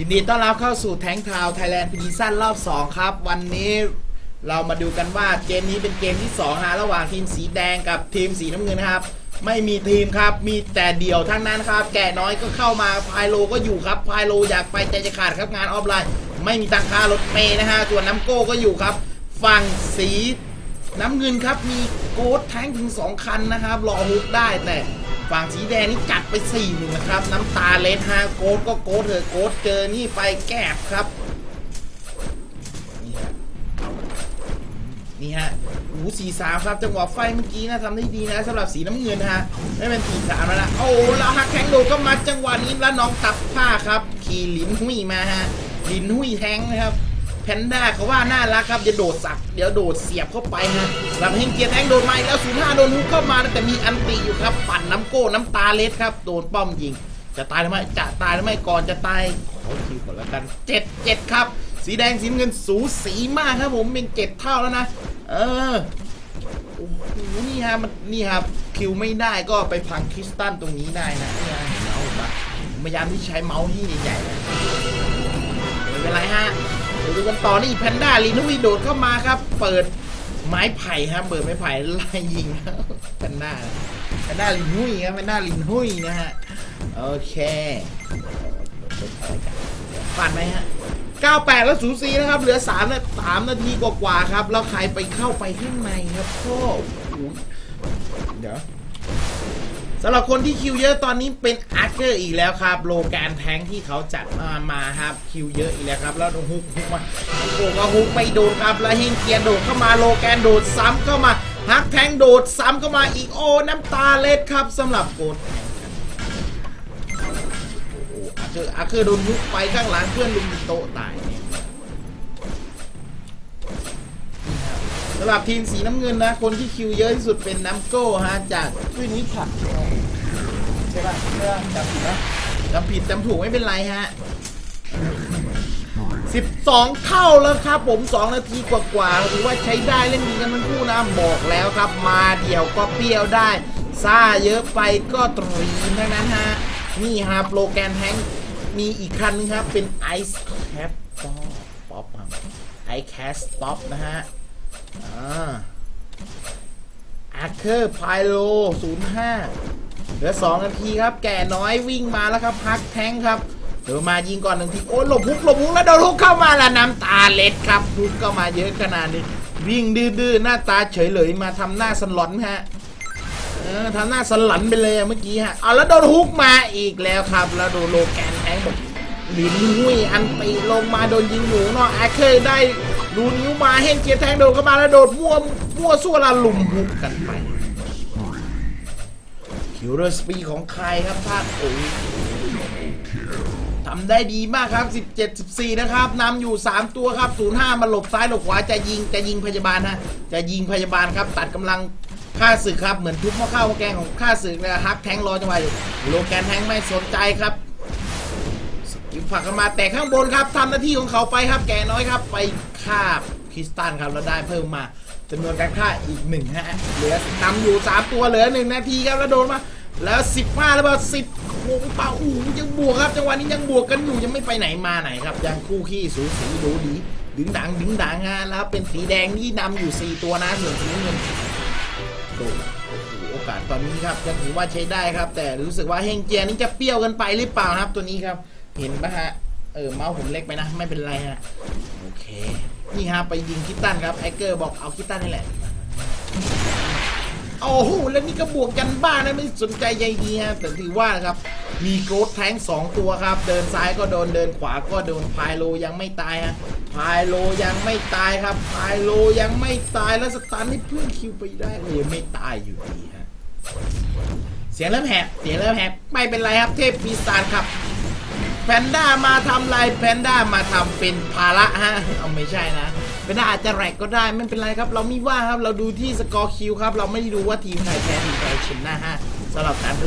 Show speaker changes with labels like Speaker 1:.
Speaker 1: ยินดีต้อนรับเข้าสู่แทงทาวไทยแลนด์พีซั่นรอบ 2 ครับ วันนี้เรามาดูกันว่าเกมนี้เป็นเกมที่2ฮะระหว่างทีมสีแดงกับทีมสีน้ำเงินครับ ไม่มีทีมครับมีแต่เดี่ยวทั้งนั้นครับ แก่น้อยก็เข้ามาพายโลก็อยู่ครับพายโลอยากไปใจจะขาดครับงานออฟไลน์ ไม่มีตังค่ารถเมย์นะฮะส่วนน้ำโก้ก็อยู่ครับ ฝั่งสีน้ำเงินครับมีโกดแทงถึง 2 คันนะครับรอฮุกได้แต่ ฝั่งสีแดงนี่จัดไป4ี่หนึ่งนะครับ น้ำตาเลสฮะโกดก็โกดเถอะโกดเจอนี่ไปแกบครับ นี่ฮะนี่ฮะหูสีสามครับ จังหวะไฟเมื่อกี้นะทำได้ดีนะสำหรับสีน้ำเงินฮะ ไม่เป็นสีสามแล้วนะโอ้แล้วฮักแข้งโดก็มาจังหวะนี้แล้วน้องตับผ้าครับ ขี่หลินหุยมาฮะหลินหุยแทงนะครับ พนด้าเขาว่าน่ารักครับอย่าโดดสักเดี๋ยวโดดเสียบเข้าไปฮะหลังเฮงเกียร์แทงโดนมาแล้วศูนย์ห้าโดนฮุกเข้ามาแต่มีอันติอยู่ครับ ปั่นน้ำโก้น้ำตาเลสครับโดนป้อมยิง จะตายหรือไม่จะตายหรือไม่ก่อนจะตายขอคิวก่อนแล้วกันเจ็ดเจ็ดครับ สีแดงสีน้ำเงินสูสีมากครับผมเป็นเจ็ดเท่าแล้วนะ เออโอ้โหนี่ฮะมันนี่ครับคิวไม่ได้ก็ไปพังคริสตันตรงนี้ได้นะนี่ฮะเมาส์ปพยายามที่ใช้เมาส์ที่ใหญ่ๆไม่เป็นไรฮะ ดี๋ยวดูกันต่อนี่แพนด้าลีนุยโดดเข้ามาครับ เปิดไม้ไผ่ครับเปิดไม้ไผ่ไล่ยิงแพนด้าแพนด้าลินหุยครับแพนด้าลินหุยนะฮะโอเคปัดไหมฮะ 98 แล้วสูสีนะครับ เหลือ3นาสามนาทีกว่าๆครับ แล้วใครไปเข้าไปข้างในครับพ่อโอ้โหเดี๋ยว สำหรับคนที่คิวเยอะตอนนี้เป็นอาร์เกอร์อีกแล้วครับ โลแกนแทงที่เขาจัดมามาครับคิวเยอะอีกแล้วครับ แล้วฮุกฮุกมาโอ้โหก็ฮุกไปโดนครับแล้วเฮงเกียร์โดดเข้ามาโลแกนโดดซ้ำเข้ามาฮักแทงโดดซ้ำเข้ามาอีกโอ้น้ำตาเล็ดครับสำหรับโกดแทงครับโอ้โหอาร์เกอร์อาร์เกอร์โดนฮุกไปข้างหลังเพื่อนลุมโตตายเนี่ย สำหรับทีมสีน้ำเงินนะ คนที่คิวเยอะที่สุดเป็นน้ำโก้ฮะจากชื่อนี้ผัดใช่ป่ะเพื่อจำผิดนะจำผิดจำถูกไม่เป็นไรฮะ 12 เท่าแล้วครับผม 2 นาทีกว่าๆถือว่าใช้ได้เล่นดีกันทั้งคู่นะบอกแล้วครับมาเดี่ยวก็เปรี้ยวได้ซ่าเยอะไปก็ตรีนทั้งนั้นฮะ นี่ฮะโปรแกรมแฮงมีอีกคันนึงครับ เป็น Ice Cap ป๊อปป๊อปครับ Ice Cat Stop นะฮะ อาร์เคอร์ไพโล05เหลือ2นาทีครับ แก่น้อยวิ่งมาแล้วครับพักแทงครับเดี๋ยวมายิงก่อนหนึ่งทีโอ้ยหลบฮุกหลบฮุกแล้วโดนฮุกเข้ามาละน้ำตาเล็ดครับฮุกเข้ามาเยอะขนาดนี้วิ่งดื้อๆหน้าตาเฉยเลยมาทำหน้าสลอนฮะเออทำหน้าสลันไปเลยเมื่อกี้ฮะเอาแล้วโดนฮุกมาอีกแล้วครับ แล้วโดนโลแกนแทงบอกหลินหุ้ยอันตีลงมาโดนยิงหนูเนาะอาเคยได้ รูนิ้วมาเห็นเกียร์แทงโดนเข้ามาแล้วโดดมั่วมั่วซั่วละลุมฮุกกันไปคิวเรสปีของใครครับท่านโอ้ยทำได้ดีมากครับ 17 14 นะครับนำอยู่ 3 ตัวครับ 05 มาหลบซ้ายหลบขวาจะยิงจะยิงพยาบาลฮะจะยิงพยาบาลครับ ตัดกำลังฆ่าศึกครับ เหมือนทุบหม้อข้าวม้อแกงของฆ่าศึกนะฮักแทงรอจังหวะอยู่โลแกนแทงไม่สนใจครับ สกิลผลักกันมาแต่ข้างบนครับทำหน้าที่ของเขาไปครับแกน้อยครับ ไปฆ่าคริสตันครับแล้วได้เพิ่มมาจำนวนการฆ่าอีกหนึ่งฮะเหลือนำอยู่สามตัวเหลือหนึ่งนาทีครับแล้วโดนมาแล้วสิบห้าแล้วเปล่าสิบโอ้โหเปล่าอู้ยังบวกครับจังหวะนี้ยังบวกกันอยู่ยังไม่ไปไหนมาไหนครับ ยังคู่ขี้สูสีดูดี ดึงดังดึงดังฮะแล้วเป็นสีแดงที่นำอยู่สี่ตัวนะส่วนสีเงินโอ้โหโอกาสตอนนี้ครับยังถือว่าใช้ได้ครับ แต่รู้สึกว่าเฮงเจียนี่จะเปรี้ยวกันไปหรือเปล่าครับตัวนี้ครับ เห็นปะฮะ เออเมาส์ผมเล็กไปนะ ไม่เป็นไรฮะ โอเค นี่ฮะไปยิงคิตตันครับ ไอเกอร์บอกเอาคิตตันนี่แหละ โอ้โห แล้วนี่ก็บวกกันบ้างนะไม่สนใจใยดีฮะ แต่ถือว่านะครับ มีโกรธแทงสองตัวครับ เดินซ้ายก็โดน เดินขวาก็โดน พายโลยังไม่ตายฮะ พายโลยังไม่ตายครับ พายโลยังไม่ตาย แล้วสตันให้เพื่อนคิวไปได้ก็ยังไม่ตายอยู่ดีฮะ เสียงเริ่มแหบ เสียงเริ่มแหบ ไม่เป็นไรครับ เทพปีศาจครับ แพนด้ามาทำไรแพนด้ามาทำเป็นภาระฮะเอาไม่ใช่นะแพนด้าอาจจะแรกก็ได้ไม่เป็นไรครับ เราไม่ว่าครับเราดูที่สกอร์คิวครับ เราไม่ได้ดูว่าทีมใครแพ้ทีมใครชนะฮะสำหรับการ